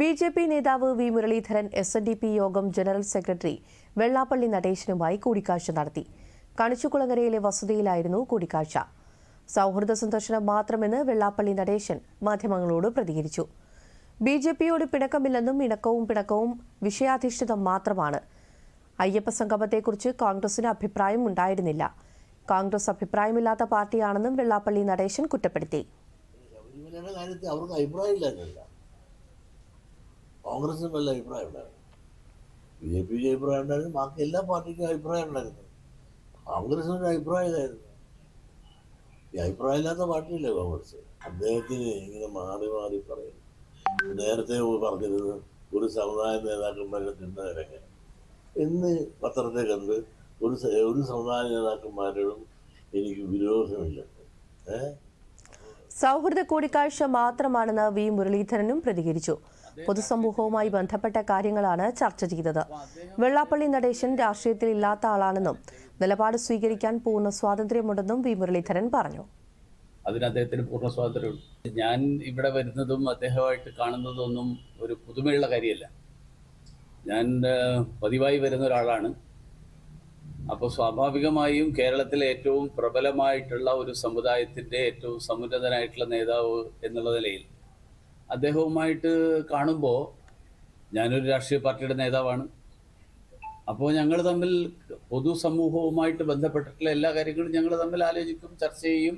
B J P നേതാവ് V Muraleedharan S N D P യോഗം general secretary Vellappally നടേശനുമായി കൂടിക്കാഴ്ച നടത്തി. കണിച്ചുകുളങ്ങരയിലെ വസതിയിലായിരുന്നു കൂടിക്കാഴ്ച. സൗഹൃദ സന്ദർശനം മാത്രമെന്ന് വെള്ളാപ്പള്ളി നടേശൻ മാധ്യമങ്ങളോട് പ്രതികരിച്ചു. ബി ജെ പിയോട് പിണക്കമില്ലെന്നും ഇണക്കവും പിണക്കവും വിഷയാധിഷ്ഠിതം മാത്രമാണ്. അയ്യപ്പ സംഗമത്തെക്കുറിച്ച് കോൺഗ്രസിന് അഭിപ്രായം ഉണ്ടായിരുന്നില്ല. കോൺഗ്രസ് അഭിപ്രായമില്ലാത്ത പാർട്ടിയാണെന്നും വെള്ളാപ്പള്ളി നടേശൻ കുറ്റപ്പെടുത്തി. കോൺഗ്രസിന് വല്ല അഭിപ്രായം ഉണ്ടായിരുന്നു. ബി ജെ പിക്ക് അഭിപ്രായം ഉണ്ടായിരുന്നു. ബാക്കി എല്ലാ പാർട്ടിക്കും അഭിപ്രായം ഉണ്ടായിരുന്നു. കോൺഗ്രസിന് ഒരു അഭിപ്രായം ഇല്ലായിരുന്നു. ഈ അഭിപ്രായം ഇല്ലാത്ത പാർട്ടിയല്ലേ കോൺഗ്രസ്? അദ്ദേഹത്തിന് ഇങ്ങനെ മാറി മാറി പറയും. നേരത്തെ പറഞ്ഞിരുന്നത് ഒരു സമുദായ നേതാക്കന്മാരുടെ ചിന്തകരൊക്കെ ഇന്ന് പത്രത്തെ കണ്ട് ഒരു ഒരു സമുദായ നേതാക്കന്മാരോടും എനിക്ക് വിരോധമില്ല. സൗഹൃദ കൂടിക്കാഴ്ച മാത്രമാണെന്ന് വി മുരളീധരനും പ്രതികരിച്ചു. പൊതുസമൂഹവുമായി ബന്ധപ്പെട്ട കാര്യങ്ങളാണ് ചർച്ച ചെയ്തത്. വെള്ളാപ്പള്ളി നടേശൻ രാഷ്ട്രീയത്തിൽ ഇല്ലാത്ത ആളാണെന്നും നിലപാട് സ്വീകരിക്കാൻ പൂർണ സ്വാതന്ത്ര്യമുണ്ടെന്നും വി മുരളീധരൻ പറഞ്ഞു. അതിന് അദ്ദേഹത്തിന് പൂർണ സ്വാതന്ത്ര്യമുണ്ട്. ഞാൻ ഇവിടെ വരുന്നതും അദ്ദേഹമായിട്ട് കാണുന്നതൊന്നും ഒരു പുതുമയുള്ള കാര്യമല്ല. ഞാൻ പതിവായി വരുന്ന ഒരാളാണ്. അപ്പോൾ സ്വാഭാവികമായും കേരളത്തിലെ ഏറ്റവും പ്രബലമായിട്ടുള്ള ഒരു സമുദായത്തിന്റെ ഏറ്റവും സമുന്നതനായിട്ടുള്ള നേതാവ് എന്നുള്ള നിലയിൽ അദ്ദേഹവുമായിട്ട് കാണുമ്പോൾ ഞാനൊരു രാഷ്ട്രീയ പാർട്ടിയുടെ നേതാവാണ്. അപ്പോൾ ഞങ്ങൾ തമ്മിൽ പൊതുസമൂഹവുമായിട്ട് ബന്ധപ്പെട്ടിട്ടുള്ള എല്ലാ കാര്യങ്ങളും ഞങ്ങൾ തമ്മിൽ ആലോചിക്കും ചർച്ച ചെയ്യും.